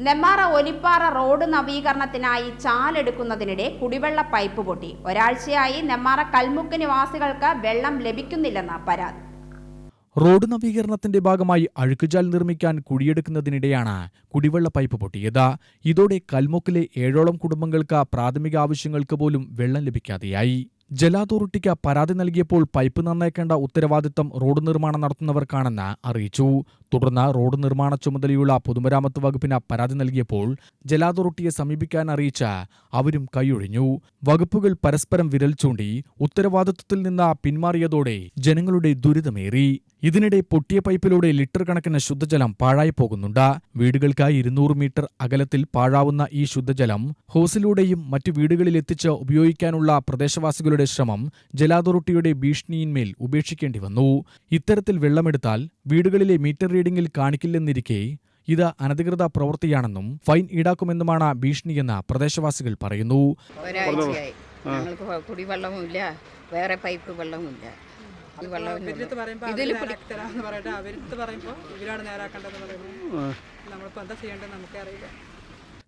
Nemmara Olippara road നവീകരണത്തിനായി ചാലെടുക്കുന്നതിനിടെ കുടിവെള്ള പൈപ്പ് പൊട്ടി. ഒരാഴ്ചയായി നെമ്മാറ കൽമുക്ക് നിവാസികൾക്ക് വെള്ളം ലഭിക്കുന്നില്ലെന്ന് പരാതി. റോഡ് നവീകരണത്തിന്റെ ഭാഗമായി അഴുക്കുചാൽ നിർമ്മിക്കാൻ കുഴിയെടുക്കുന്നതിനിടെയാണ് കുടിവെള്ള പൈപ്പ് പൊട്ടിയത്. ഇതോടെ കൽമുക്കിലെ ഏഴോളം കുടുംബങ്ങൾക്ക് പ്രാഥമിക ആവശ്യങ്ങൾക്ക് പോലും വെള്ളം ലഭിക്കാതെയായി. ജല അതോറിറ്റിക്ക് പരാതി നൽകിയപ്പോൾ പൈപ്പ് നന്നാക്കേണ്ട ഉത്തരവാദിത്തം റോഡ് നിർമ്മാണം നടത്തുന്നവർക്കാണെന്ന് അറിയിച്ചു. തുടർന്ന് റോഡ് നിർമ്മാണ ചുമതലയുള്ള പൊതുമരാമത്ത് വകുപ്പിന് പരാതി നൽകിയപ്പോൾ ജല അതോറിറ്റിയെ സമീപിക്കാൻ അറിയിച്ച അവരും കൈയൊഴിഞ്ഞു. വകുപ്പുകൾ പരസ്പരം വിരൽ ചൂണ്ടി ഉത്തരവാദിത്വത്തിൽ നിന്ന് പിന്മാറിയതോടെ ജനങ്ങളുടെ ദുരിതമേറി. ഇതിനിടെ പൊട്ടിയ പൈപ്പിലൂടെ ലിറ്റർ കണക്കിന് ശുദ്ധജലം പാഴായി പോകുന്നുണ്ട്. വീടുകൾക്കായി ഇരുന്നൂറ് മീറ്റർ അകലത്തിൽ പാഴാവുന്ന ഈ ശുദ്ധജലം ഹോസിലൂടെയും മറ്റു വീടുകളിൽ എത്തിച്ച് ഉപയോഗിക്കാനുള്ള പ്രദേശവാസികളുടെ ശ്രമം ജല അതോറിറ്റിയുടെ ഭീഷണിയിന്മേൽ ഉപേക്ഷിക്കേണ്ടി വന്നു. ഇത്തരത്തിൽ വെള്ളമെടുത്താൽ വീടുകളിലെ മീറ്റർ റീഡിംഗിൽ കാണിക്കില്ലെന്നിരിക്കെ ഇത് അനധികൃത പ്രവൃത്തിയാണെന്നും ഫൈൻ ഈടാക്കുമെന്നുമാണ് ഭീഷണിയെന്ന് പ്രദേശവാസികൾ പറയുന്നു. ഞങ്ങൾക്ക് കുടിവെള്ളവുമില്ല വേറെ പൈപ്പ് വെള്ളവുമില്ല. ഇതിൽ പറയുമ്പോൾ ഇവരാണ് നേരാക്കേണ്ടതെന്ന് പറയുമ്പോൾ നമ്മളിപ്പോൾ എന്താ ചെയ്യേണ്ടത് നമുക്കേ അറിയില്ല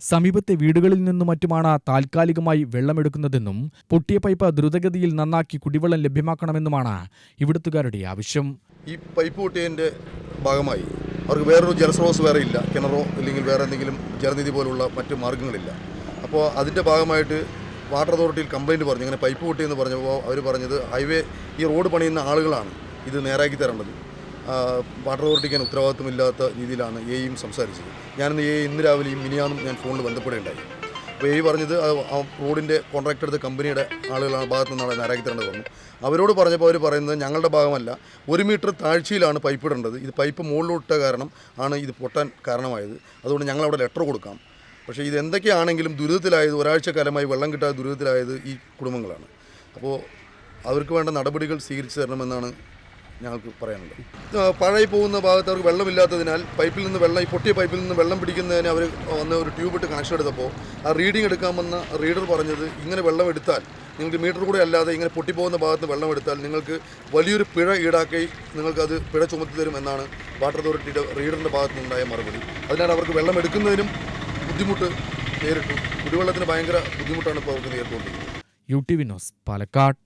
സമീപത്തെ വീടുകളിൽ നിന്നും മറ്റുമാണ് താൽക്കാലികമായി വെള്ളമെടുക്കുന്നതെന്നും പൊട്ടിയ പൈപ്പ് ദ്രുതഗതിയിൽ നന്നാക്കി കുടിവെള്ളം ലഭ്യമാക്കണമെന്നുമാണ് ഇവിടുത്തുകാരുടെ ആവശ്യം. ഈ പൈപ്പ് പൊട്ടിയതിന്റെ ഭാഗമായി അവർക്ക് വേറൊരു ജലസ്രോതസ് വേറെ ഇല്ല കിണറോ അല്ലെങ്കിൽ വേറെ എന്തെങ്കിലും ജലനിധി പോലുള്ള മറ്റു മാർഗങ്ങളില്ല അപ്പോൾ അതിന്റെ ഭാഗമായിട്ട് വാട്ടർ അതോറിറ്റിയിൽ കംപ്ലയിന്റ് പറഞ്ഞു ഇങ്ങനെ പൈപ്പ് പൊട്ടിയെന്ന് പറഞ്ഞപ്പോൾ അവർ പറഞ്ഞത് ഹൈവേ ഈ റോഡ് പണിയുന്ന ആളുകളാണ് ഇത് നേരാക്കി തരേണ്ടത്. വാട്ടർ അതോറിറ്റിക്ക് അതിന് ഉത്തരവാദിത്വമില്ലാത്ത രീതിയിലാണ് എയും സംസാരിച്ചത്. ഞാനിന്ന് എ ഇന്ന് രാവിലെയും മിനിയാന്നും ഞാൻ ഫോണിൽ ബന്ധപ്പെടുകയുണ്ടായി. അപ്പോൾ എ പറഞ്ഞത് ആ റോഡിന്റെ കോൺട്രാക്ട് എടുത്ത കമ്പനിയുടെ ആളുകളാണ് ഭാഗത്തു നിന്നാണ് നേരാക്കി തരേണ്ടത് പറഞ്ഞു അവരോട് പറഞ്ഞപ്പോൾ അവർ പറയുന്നത് ഞങ്ങളുടെ ഭാഗമല്ല ഒരു മീറ്റർ താഴ്ചയിലാണ് പൈപ്പ് ഇടേണ്ടത്. ഇത് പൈപ്പ് മുകളിലോട്ട കാരണം ആണ് ഇത് പൊട്ടാൻ കാരണമായത്. അതുകൊണ്ട് ഞങ്ങൾ അവിടെ ലെറ്റർ കൊടുക്കാം. പക്ഷേ ഇത് എന്തൊക്കെയാണെങ്കിലും ദുരിതത്തിലായത് ഒരാഴ്ച കാലമായി വെള്ളം കിട്ടാതെ ദുരിതത്തിലായത് ഈ കുടുംബങ്ങളാണ്. അപ്പോൾ അവർക്ക് വേണ്ട നടപടികൾ സ്വീകരിച്ചു തരണമെന്നാണ് ഞങ്ങൾക്ക് പറയാനുള്ളത് ആ, പഴയി പോകുന്ന ഭാഗത്ത് അവർക്ക് വെള്ളമില്ലാത്തതിനാൽ പൈപ്പിൽ നിന്ന് വെള്ളം ഈ പൊട്ടിയ പൈപ്പിൽ നിന്ന് വെള്ളം പിടിക്കുന്നതിന് അവർ വന്ന് ഒരു ട്യൂബ് ഇട്ട് കണക്ഷൻ എടുത്തപ്പോൾ ആ റീഡിംഗ് എടുക്കാമെന്ന റീഡർ പറഞ്ഞത് ഇങ്ങനെ വെള്ളം എടുത്താൽ നിങ്ങൾക്ക് മീറ്റർ കൂടെ അല്ലാതെ ഇങ്ങനെ പൊട്ടിപ്പോകുന്ന ഭാഗത്ത് വെള്ളം എടുത്താൽ നിങ്ങൾക്ക് വലിയൊരു പിഴ ഈടാക്കി നിങ്ങൾക്കത് പിഴ ചുമത്തി തരും എന്നാണ് വാട്ടർ അതോറിറ്റിയുടെ റീഡറിന്റെ ഭാഗത്ത് നിന്നുണ്ടായ മറുപടി. അതിനാൽ അവർക്ക് വെള്ളം എടുക്കുന്നതിനും ബുദ്ധിമുട്ട് നേരിട്ടു. കുടിവെള്ളത്തിന് ഭയങ്കര ബുദ്ധിമുട്ടാണ് ഇപ്പോൾ അവർക്ക് നേരിട്ടുകൊണ്ടിരിക്കുന്നത്. U T Vinos Palakkad.